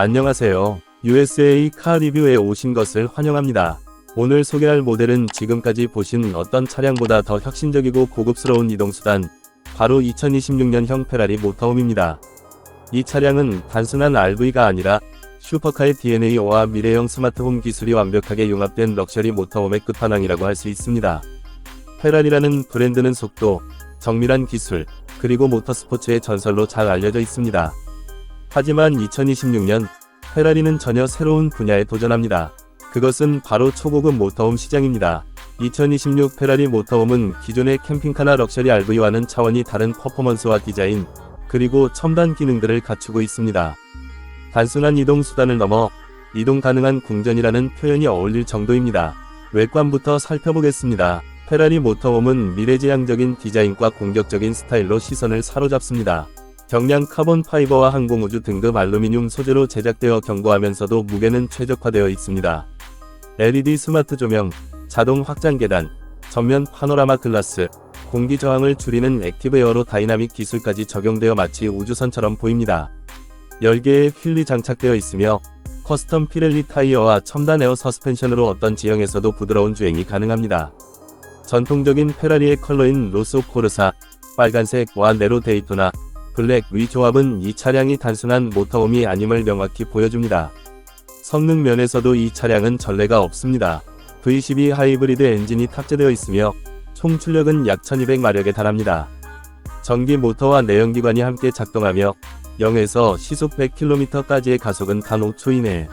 안녕하세요. USA 카 리뷰에 오신 것을 환영합니다. 오늘 소개할 모델은 지금까지 보신 어떤 차량보다 더 혁신적이고 고급스러운 이동수단, 바로 2026년형 페라리 모터홈입니다. 이 차량은 단순한 RV가 아니라 슈퍼카의 DNA와 미래형 스마트홈 기술이 완벽하게 융합된 럭셔리 모터홈의 끝판왕이라고 할 수 있습니다. 페라리라는 브랜드는 속도, 정밀한 기술, 그리고 모터스포츠의 전설로 잘 알려져 있습니다. 하지만 2026년 페라리는 전혀 새로운 분야에 도전합니다. 그것은 바로 초고급 모터홈 시장입니다. 2026 페라리 모터홈은 기존의 캠핑카나 럭셔리 RV와는 차원이 다른 퍼포먼스와 디자인, 그리고 첨단 기능들을 갖추고 있습니다. 단순한 이동 수단을 넘어 이동 가능한 궁전이라는 표현이 어울릴 정도입니다. 외관부터 살펴보겠습니다. 페라리 모터홈은 미래지향적인 디자인과 공격적인 스타일로 시선을 사로잡습니다. 경량 카본 파이버와 항공우주 등급 알루미늄 소재로 제작되어 견고하면서도 무게는 최적화되어 있습니다. LED 스마트 조명, 자동 확장 계단, 전면 파노라마 글라스, 공기 저항을 줄이는 액티브 에어로 다이나믹 기술까지 적용되어 마치 우주선처럼 보입니다. 10개의 휠이 장착되어 있으며 커스텀 피렐리 타이어와 첨단 에어 서스펜션으로 어떤 지형에서도 부드러운 주행이 가능합니다. 전통적인 페라리의 컬러인 로스 코르사, 빨간색 와 네로 데이토나, 블랙 위 조합은 이 차량이 단순한 모터홈이 아님을 명확히 보여줍니다. 성능 면에서도 이 차량은 전례가 없습니다. V12 하이브리드 엔진이 탑재되어 있으며 총 출력은 약 1200마력에 달합니다. 전기 모터와 내연기관이 함께 작동하며 0에서 시속 100km까지의 가속은 단 5초 이내.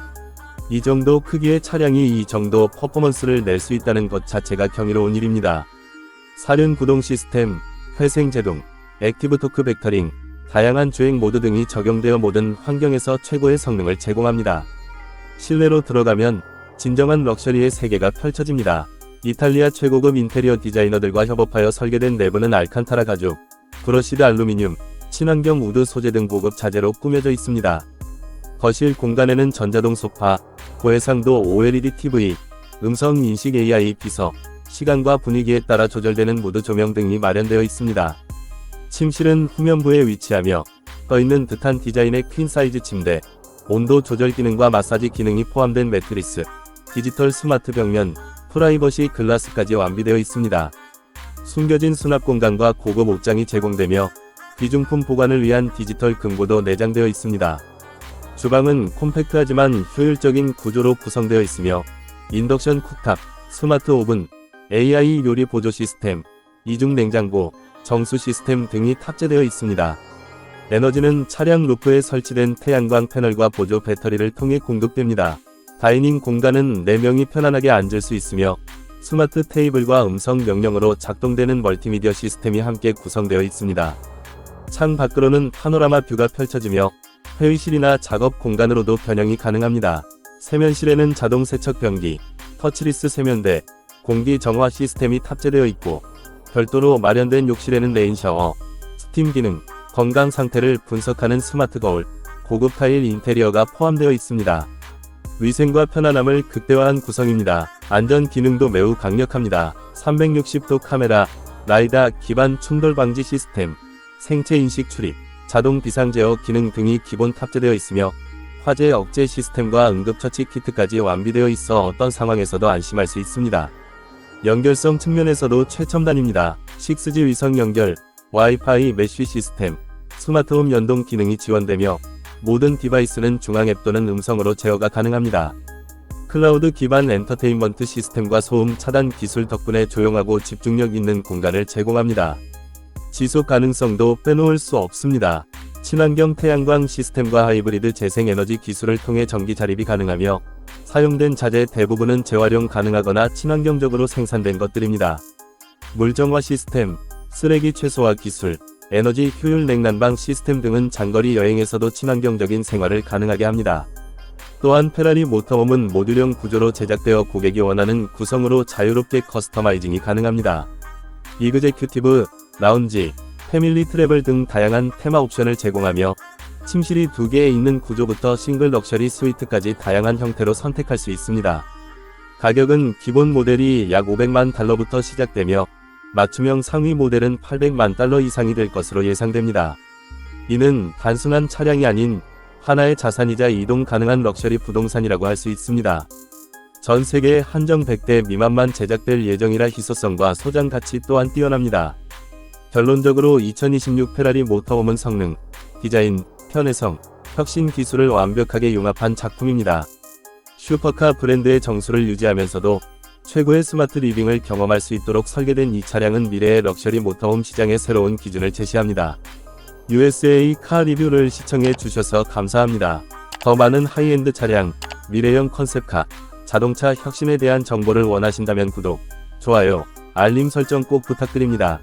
이 정도 크기의 차량이 이 정도 퍼포먼스를 낼 수 있다는 것 자체가 경이로운 일입니다. 사륜 구동 시스템, 회생 제동, 액티브 토크 벡터링, 다양한 주행 모드 등이 적용되어 모든 환경에서 최고의 성능을 제공합니다. 실내로 들어가면 진정한 럭셔리의 세계가 펼쳐집니다. 이탈리아 최고급 인테리어 디자이너들과 협업하여 설계된 내부는 알칸타라 가죽, 브러시드 알루미늄, 친환경 우드 소재 등 고급 자재로 꾸며져 있습니다. 거실 공간에는 전자동 소파, 고해상도 OLED TV, 음성 인식 AI 비서, 시간과 분위기에 따라 조절되는 무드 조명 등이 마련되어 있습니다. 침실은 후면부에 위치하며 떠있는 듯한 디자인의 퀸 사이즈 침대, 온도 조절 기능과 마사지 기능이 포함된 매트리스, 디지털 스마트 벽면, 프라이버시 글라스까지 완비되어 있습니다. 숨겨진 수납 공간과 고급 옷장이 제공되며 귀중품 보관을 위한 디지털 금고도 내장되어 있습니다. 주방은 콤팩트하지만 효율적인 구조로 구성되어 있으며 인덕션 쿡탑, 스마트 오븐, AI 요리 보조 시스템, 이중 냉장고, 정수 시스템 등이 탑재되어 있습니다. 에너지는 차량 루프에 설치된 태양광 패널과 보조 배터리를 통해 공급됩니다. 다이닝 공간은 4명이 편안하게 앉을 수 있으며 스마트 테이블과 음성 명령으로 작동되는 멀티미디어 시스템이 함께 구성되어 있습니다. 창 밖으로는 파노라마 뷰가 펼쳐지며 회의실이나 작업 공간으로도 변형이 가능합니다. 세면실에는 자동 세척 변기, 터치리스 세면대, 공기 정화 시스템이 탑재되어 있고 별도로 마련된 욕실에는 레인 샤워, 스팀 기능, 건강 상태를 분석하는 스마트 거울, 고급 타일 인테리어가 포함되어 있습니다. 위생과 편안함을 극대화한 구성입니다. 안전 기능도 매우 강력합니다. 360도 카메라, 라이다 기반 충돌 방지 시스템, 생체 인식 출입, 자동 비상 제어 기능 등이 기본 탑재되어 있으며 화재 억제 시스템과 응급처치 키트까지 완비되어 있어 어떤 상황에서도 안심할 수 있습니다. 연결성 측면에서도 최첨단입니다. 6G 위성 연결, 와이파이 메쉬 시스템, 스마트홈 연동 기능이 지원되며 모든 디바이스는 중앙 앱 또는 음성으로 제어가 가능합니다. 클라우드 기반 엔터테인먼트 시스템과 소음 차단 기술 덕분에 조용하고 집중력 있는 공간을 제공합니다. 지속 가능성도 빼놓을 수 없습니다. 친환경 태양광 시스템과 하이브리드 재생에너지 기술을 통해 전기 자립이 가능하며 사용된 자재 대부분은 재활용 가능하거나 친환경적으로 생산된 것들입니다. 물정화 시스템, 쓰레기 최소화 기술, 에너지 효율 냉난방 시스템 등은 장거리 여행에서도 친환경적인 생활을 가능하게 합니다. 또한 페라리 모터홈은 모듈형 구조로 제작되어 고객이 원하는 구성으로 자유롭게 커스터마이징이 가능합니다. 이그제큐티브, 라운지, 패밀리 트래블 등 다양한 테마 옵션을 제공하며 침실이 두 개에 있는 구조부터 싱글 럭셔리 스위트까지 다양한 형태로 선택할 수 있습니다. 가격은 기본 모델이 약 500만 달러부터 시작되며 맞춤형 상위 모델은 800만 달러 이상이 될 것으로 예상됩니다. 이는 단순한 차량이 아닌 하나의 자산이자 이동 가능한 럭셔리 부동산이라고 할 수 있습니다. 전 세계 한정 100대 미만만 제작될 예정이라 희소성과 소장 가치 또한 뛰어납니다. 결론적으로 2026 페라리 모터홈은 성능, 디자인, 편의성, 혁신 기술을 완벽하게 융합한 작품입니다. 슈퍼카 브랜드의 정수를 유지하면서도 최고의 스마트 리빙을 경험할 수 있도록 설계된 이 차량은 미래의 럭셔리 모터홈 시장의 새로운 기준을 제시합니다. USA 카 리뷰를 시청해 주셔서 감사합니다. 더 많은 하이엔드 차량, 미래형 컨셉카, 자동차 혁신에 대한 정보를 원하신다면 구독, 좋아요, 알림 설정 꼭 부탁드립니다.